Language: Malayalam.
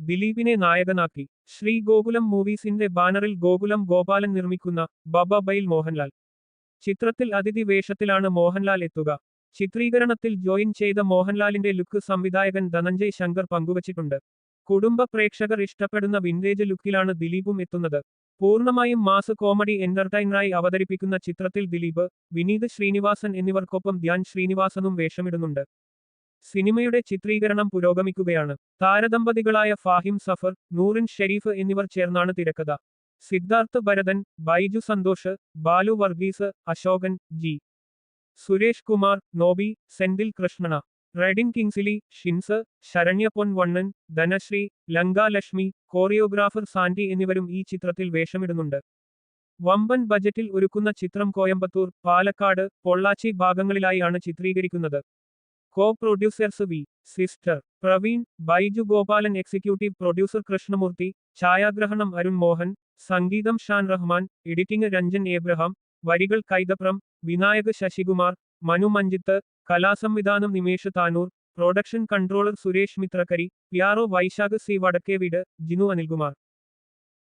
ദിലീപിനെ നായകനാക്കി. ശ്രീ ഗോകുലം മൂവീസിന്റെ ബാനറിൽ ഗോകുലം ഗോപാലൻ നിർമ്മിക്കുന്ന ബബ ബൈൽ മോഹൻലാൽ. ചിത്രത്തിൽ അതിഥി വേഷത്തിലാണ് മോഹൻലാൽ എത്തുക. ചിത്രീകരണത്തിൽ ജോയിൻ ചെയ്ത മോഹൻലാലിന്റെ ലുക്ക് സംവിധായകൻ ധനഞ്ജയ് ശങ്കർ പങ്കുവച്ചിട്ടുണ്ട്. കുടുംബ പ്രേക്ഷകർ ഇഷ്ടപ്പെടുന്ന വിന്റേജ് ലുക്കിലാണ് ദിലീപും എത്തുന്നത്. പൂർണമായും മാസ് കോമഡി എന്റർടൈനറായി അവതരിപ്പിക്കുന്ന ചിത്രത്തിൽ ദിലീപ് വിനീത് ശ്രീനിവാസൻ എന്നിവർക്കൊപ്പം ധ്യാൻ ശ്രീനിവാസനും വേഷമിടുന്നുണ്ട്. സിനിമയുടെ ചിത്രീകരണം പുരോഗമിക്കുകയാണ്. താരദമ്പതികളായ ഫാഹിം സഫർ നൂറിൻ ഷെരീഫ് എന്നിവർ ചേർന്നാണ് തിരക്കഥ. സിദ്ധാർത്ഥ് ഭരതൻ ബൈജു സന്തോഷ് ബാലു വർഗീസ് അശോകൻ ജി. സുരേഷ് കുമാർ നോബി സെന്തിൽ കൃഷ്ണണ. റെഡിൻ കിങ്സിലി ഷിൻസ് ശരണ്യ പൊൻവണ്ണൻ ധനശ്രീ ലങ്കാലക്ഷ്മി കോറിയോഗ്രാഫർ സാൻഡി എന്നിവരും ഈ ചിത്രത്തിൽ വേഷമിടുന്നുണ്ട്. വമ്പൻ ബജറ്റിൽ ഒരുക്കുന്ന ചിത്രം കോയമ്പത്തൂർ പാലക്കാട് പൊള്ളാച്ചി ഭാഗങ്ങളിലായാണ് ചിത്രീകരിക്കുന്നത്. Co producers V. Sister. Praveen. Baiju Gopalan. Executive producer Krishnamoorthy. ഛായാഗ്രഹണം അരുൺ മോഹൻ. സംഗീതം ഷാൻ റഹ്മാൻ. എഡിറ്റിംഗ് രഞ്ജൻ ഏബ്രഹാം. വരികൾ Kaithapram. Vinayak Sasikumar. Manu Manjith. കലാസംവിധാനം Nimesh Thanoor. Production controller Suresh Mitrakari. PRO Vaisakh C Vadakkeveedu. Jinu Anilkumar.